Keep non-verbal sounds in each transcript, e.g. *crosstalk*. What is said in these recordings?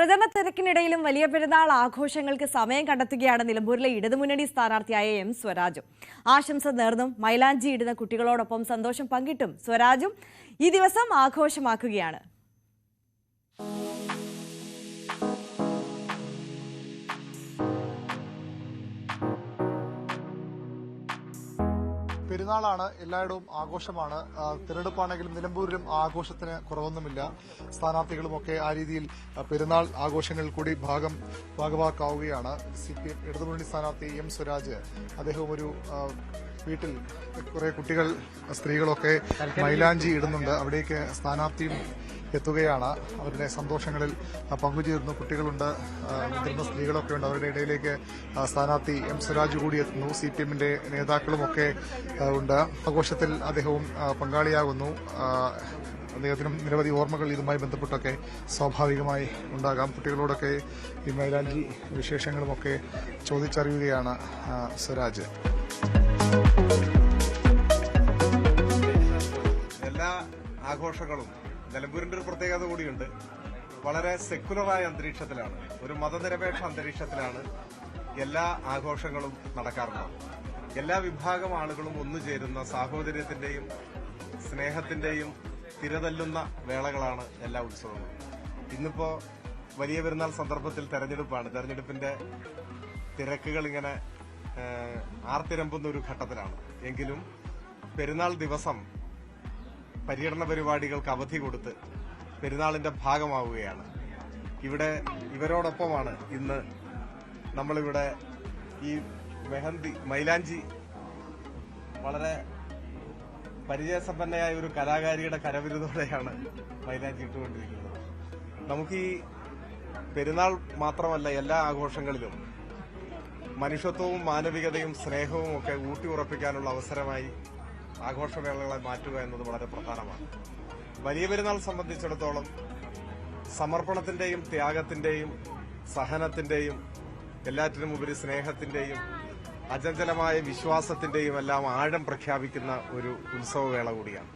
പ്രചരണ തിരക്കിനിടയിലും വലിയ പെരുന്നാൾ ആഘോഷങ്ങൾക്ക് സമയം കണ്ടെത്തുകയാണ് നിലമ്പൂരിലെ ഇടതുമുന്നണി സ്ഥാനാർത്ഥിയായ എം സ്വരാജും. ആശംസ നേർന്നും മൈലാഞ്ചി ഇടുന്ന കുട്ടികളോടൊപ്പം സന്തോഷം പങ്കിട്ടും സ്വരാജും ഈ ദിവസം ആഘോഷമാക്കുകയാണ്. പെരുന്നാളാണ് എല്ലായിടവും ആഘോഷമാണ്. തിരഞ്ഞെടുപ്പാണെങ്കിലും നിലമ്പൂരിലും ആഘോഷത്തിന് കുറവൊന്നുമില്ല. സ്ഥാനാർത്ഥികളുമൊക്കെ ആ രീതിയിൽ പെരുന്നാൾ ആഘോഷങ്ങളിൽ കൂടി ഭാഗം ഭാഗമാക്കാവുകയാണ് സി പി എം ഇടതുമുന്നണി സ്ഥാനാർത്ഥി എം സ്വരാജ് അദ്ദേഹം ഒരു വീട്ടിൽ കുറെ കുട്ടികൾ സ്ത്രീകളൊക്കെ മൈലാഞ്ചി ഇടുന്നുണ്ട്. അവിടേക്ക് സ്ഥാനാർത്ഥിയും എത്തുകയാണ്. അവരുടെ സന്തോഷങ്ങളിൽ പങ്കുചേരുന്നു. കുട്ടികളുണ്ട് മുതിർന്ന സ്ത്രീകളൊക്കെ ഉണ്ട്. അവരുടെ ഇടയിലേക്ക് സ്ഥാനാർത്ഥി എം സ്വരാജ് കൂടി എത്തുന്നു. സി പി എമ്മിന്റെ നേതാക്കളുമൊക്കെ ഉണ്ട്. ആഘോഷത്തിൽ അദ്ദേഹവും പങ്കാളിയാകുന്നു. അദ്ദേഹത്തിനും നിരവധി ഓർമ്മകൾ ഇതുമായി ബന്ധപ്പെട്ടൊക്കെ സ്വാഭാവികമായി ഉണ്ടാകാം. കുട്ടികളോടൊക്കെ ഈ മൈലാഞ്ചി വിശേഷങ്ങളുമൊക്കെ ചോദിച്ചറിയുകയാണ് സ്വരാജ് എല്ലാ ആഘോഷങ്ങളും നിലമ്പൂരിന്റെ ഒരു പ്രത്യേകത കൂടിയുണ്ട്. വളരെ സെക്കുലറായ അന്തരീക്ഷത്തിലാണ്. ഒരു മതനിരപേക്ഷ അന്തരീക്ഷത്തിലാണ് എല്ലാ ആഘോഷങ്ങളും നടക്കാറുള്ളത്. എല്ലാ വിഭാഗം ആളുകളും ഒന്നുചേരുന്ന സാഹോദര്യത്തിന്റെയും സ്നേഹത്തിന്റെയും തിരതല്ലുന്ന വേളകളാണ് എല്ലാ ഉത്സവങ്ങളും. ഇന്നിപ്പോ വലിയ പെരുന്നാൾ സന്ദർഭത്തിൽ തെരഞ്ഞെടുപ്പാണ്. തെരഞ്ഞെടുപ്പിന്റെ തിരക്കുകൾ ഇങ്ങനെ ആർത്തിരമ്പുന്ന ഒരു ഘട്ടത്തിലാണ്. എങ്കിലും പെരുന്നാൾ ദിവസം പര്യടന പരിപാടികൾക്ക് അവധി കൊടുത്ത് പെരുന്നാളിന്റെ ഭാഗമാവുകയാണ്. ഇവിടെ ഇവരോടൊപ്പമാണ് ഇന്ന് നമ്മളിവിടെ ഈ മെഹന്തി മൈലാഞ്ചി വളരെ പരിചയസമ്പന്നയായ ഒരു കലാകാരിയുടെ കരവിരുതോടെയാണ് മൈലാഞ്ചി ഇട്ടുകൊണ്ടിരിക്കുന്നത്. നമുക്ക് ഈ പെരുന്നാൾ മാത്രമല്ല എല്ലാ ആഘോഷങ്ങളിലും മനുഷ്യത്വവും മാനവികതയും സ്നേഹവും ഒക്കെ ഊട്ടി ഉറപ്പിക്കാനുള്ള അവസരമായി ആഘോഷവേളകളെ മാറ്റുക എന്നത് വളരെ പ്രധാനമാണ്. വലിയ പെരുന്നാൾ സംബന്ധിച്ചിടത്തോളം സമർപ്പണത്തിന്റെയും ത്യാഗത്തിന്റെയും സഹനത്തിന്റെയും എല്ലാറ്റിനും ഉപരി സ്നേഹത്തിന്റെയും അചഞ്ചലമായ വിശ്വാസത്തിന്റെയും എല്ലാം ആഴം പ്രഖ്യാപിക്കുന്ന ഒരു ഉത്സവവേള കൂടിയാണ്.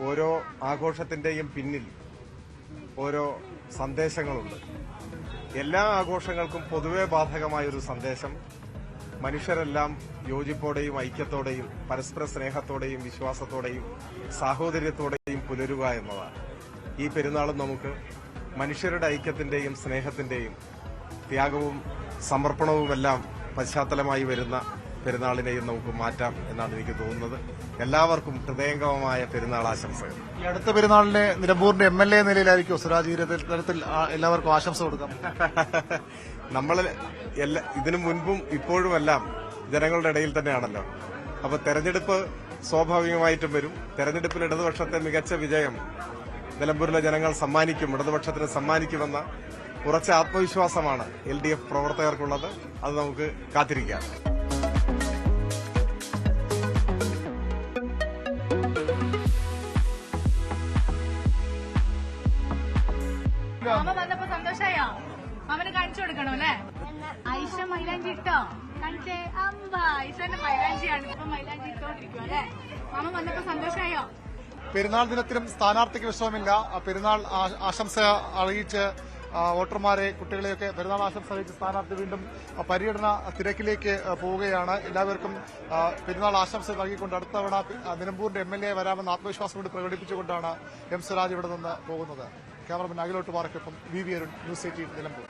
ഓരോ ആഘോഷത്തിന്റെയും പിന്നിൽ ഓരോ സന്ദേശങ്ങളുണ്ട്. എല്ലാ ആഘോഷങ്ങൾക്കും പൊതുവെ ബാധകമായ ഒരു സന്ദേശം മനുഷ്യരെല്ലാം യോജിപ്പോടെയും ഐക്യത്തോടെയും പരസ്പര സ്നേഹത്തോടെയും വിശ്വാസത്തോടെയും സാഹോദര്യത്തോടെയും പുലരുക എന്നതാണ്. ഈ പെരുന്നാളും നമുക്ക് മനുഷ്യരുടെ ഐക്യത്തിന്റെയും സ്നേഹത്തിന്റെയും ത്യാഗവും സമർപ്പണവുമെല്ലാം പശ്ചാത്തലമായി വരുന്ന പെരുന്നാളിനെയും നമുക്ക് മാറ്റാം എന്നാണ് എനിക്ക് തോന്നുന്നത്. എല്ലാവർക്കും ഹൃദയംഗമമായ പെരുന്നാൾ ആശംസകൾ. ഈ അടുത്ത പെരുന്നാളിന് നിലമ്പൂരിന്റെ എം എൽ എ നിലയിലായിരിക്കും സ്വരാജ് തരത്തിൽ എല്ലാവർക്കും ആശംസ കൊടുക്കാം. *laughs* നമ്മൾ എല്ലാ ഇതിനു മുൻപും ഇപ്പോഴുമെല്ലാം ജനങ്ങളുടെ ഇടയിൽ തന്നെയാണല്ലോ. അപ്പൊ തെരഞ്ഞെടുപ്പ് സ്വാഭാവികമായിട്ടും വരും. തെരഞ്ഞെടുപ്പിൽ ഇടതുപക്ഷത്തെ മികച്ച വിജയം നിലമ്പൂരിലെ ജനങ്ങൾ സമ്മാനിക്കും ഇടതുപക്ഷത്തിന് സമ്മാനിക്കുമെന്ന ഉറച്ച ആത്മവിശ്വാസമാണ് എൽ ഡി എഫ് പ്രവർത്തകർക്കുള്ളത്. അത് നമുക്ക് കാത്തിരിക്കാം. മാമ വന്നപ്പോ സന്തോഷായോ? മാമന് കാണിച്ചു കൊടുക്കണോ അല്ലേ? ഐഷ മൈലാഞ്ചി ഇട്ടോ? കാണിച്ചേ. അമ്പ ഐഷന്റെ മൈലാഞ്ചിയാണ്. ഇപ്പൊ മൈലാഞ്ചി ഇട്ടോണ്ടിരിക്കും അല്ലേ? മാമ വന്നപ്പോ സന്തോഷായോ? പെരുന്നാൾ ദിനത്തിലും സ്ഥാനാർത്ഥിക്ക് വിഷമമില്ല. ആ പെരുന്നാൾ ആശംസ അറിയിച്ച് വോട്ടർമാരെ കുട്ടികളെയൊക്കെ പെരുന്നാൾ ആശംസ അറിയിച്ച് സ്ഥാനാർത്ഥി വീണ്ടും പര്യടന തിരക്കിലേക്ക് പോവുകയാണ്. എല്ലാവർക്കും പെരുന്നാൾ ആശംസ നൽകിക്കൊണ്ട് അടുത്ത തവണ നിലമ്പൂരിന്റെ എം എൽ എ വരാമെന്ന ആത്മവിശ്വാസം കൂടി പ്രകടിപ്പിച്ചുകൊണ്ടാണ് എം സ്വരാജ് ഇവിടെ നിന്ന് പോകുന്നത്. ക്യാമറമാൻ അഖിലോട്ട് പാർക്കൊപ്പം V V Arun news eighteen Nilambur.